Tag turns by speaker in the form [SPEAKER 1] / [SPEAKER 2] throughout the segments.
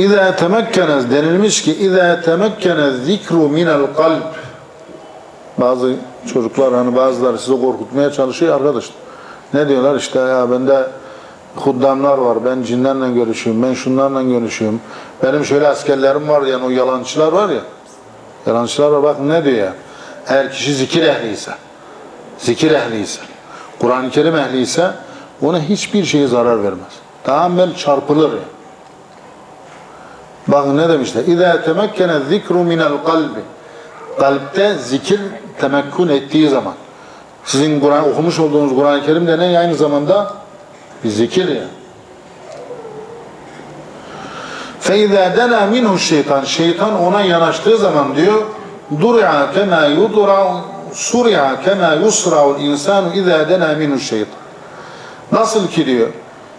[SPEAKER 1] İza temekkene denilmiş ki İza temekkene zikru minel kalp bazı çocuklar hani bazıları sizi korkutmaya çalışıyor arkadaşlar. Ne diyorlar işte ya bende huddamlar var. Ben cinlerle görüşüyorum. Ben şunlarla görüşüyorum. Benim şöyle askerlerim var yani o yalancılar var ya. Yalancılar var bak ne diyor ya. Eğer kişi zikir ehliyse zikir ehliyse Kur'an-ı Kerim ehliyse ona hiçbir şeye zarar vermez. Tamamen çarpılır ya. Bakın ne demişler? İza temekkene zikru minel kalbi. Kalpte zikir temekkün ettiği zaman. Sizin Kur'an okumuş olduğunuz Kur'an-ı Kerim de ne? Aynı zamanda bir zikir ya. فَاِذَا دَنَا مِنْهُ şeytan Şeytan ona yanaştığı zaman diyor دُرْعَ كَمَا يُدْرَعُ سُرِعَ كَمَا يُسْرَعُ الْاِنْسَانُ اِذَا دَنَا مِنْهُ şeytan Nasıl ki diyor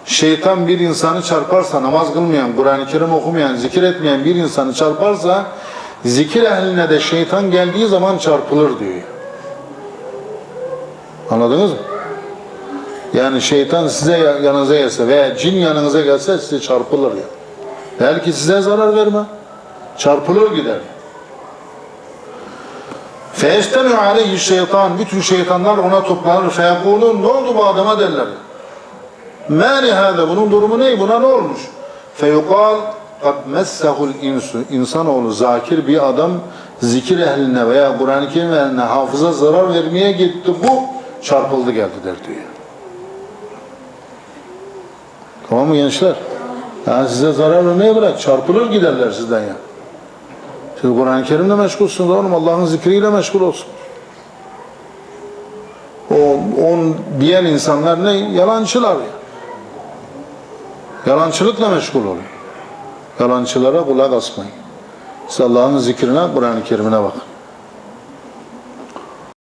[SPEAKER 1] şeytan bir insanı çarparsa namaz kılmayan, Kur'an-ı Kerim okumayan, zikir etmeyen bir insanı çarparsa zikir ehline de şeytan geldiği zaman çarpılır diyor. Anladınız mı? Yani şeytan size ya- yanınıza gelse veya cin yanınıza gelse size çarpılır ya. Belki size zarar verme. Çarpılır gider. Feestemi'u aleyhi şeytan. Bütün şeytanlar ona toplanır. Feyekulun ne oldu bu adama derler. Mâli hâde bunun durumu ne? Buna ne olmuş? Feyukal kad messehul insu. İnsanoğlu zakir bir adam zikir ehline veya Kur'an-ı Kerim ehline hafıza zarar vermeye gitti. Bu çarpıldı geldi der diyor. Tamam mı gençler? Yani size zarar vermeye bırak. Çarpılır giderler sizden ya. Siz Kur'an-ı Kerim'le meşgulsünüz oğlum. Allah'ın zikriyle meşgul olsun. O on diğer insanlar ne? Yalancılar ya. Yalancılıkla meşgul oluyor. Yalancılara kulak asmayın. Siz Allah'ın zikrine, Kur'an-ı Kerim'ine bakın.